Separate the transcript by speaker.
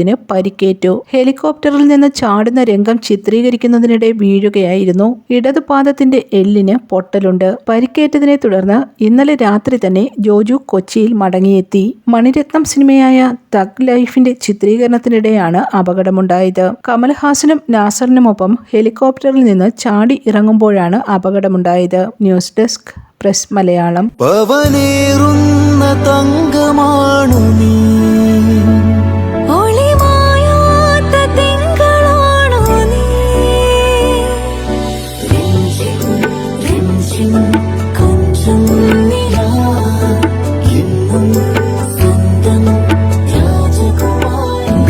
Speaker 1: ജോർജിന് പരിക്കേറ്റു. ഹെലികോപ്റ്ററിൽ നിന്ന് ചാടുന്ന രംഗം ചിത്രീകരിക്കുന്നതിനിടെ വീഴുകയായിരുന്നു. ഇടതുപാദത്തിന്റെ എല്ലിന് പൊട്ടലുണ്ട്. പരിക്കേറ്റതിനെ തുടർന്ന് ഇന്നലെ രാത്രി തന്നെ ജോജു കൊച്ചിയിൽ മടങ്ങിയെത്തി. മണിരത്നം സിനിമയായ തഗ് ലൈഫിന്റെ ചിത്രീകരണത്തിനിടെയാണ് അപകടമുണ്ടായത്. കമൽഹാസനും നാസറിനുമൊപ്പം ഹെലികോപ്റ്ററിൽ നിന്ന് ചാടി ഇറങ്ങുമ്പോഴാണ് അപകടമുണ്ടായത്. News desk press Malayalam.
Speaker 2: പവനേറുന്ന
Speaker 3: രാജകുമാരി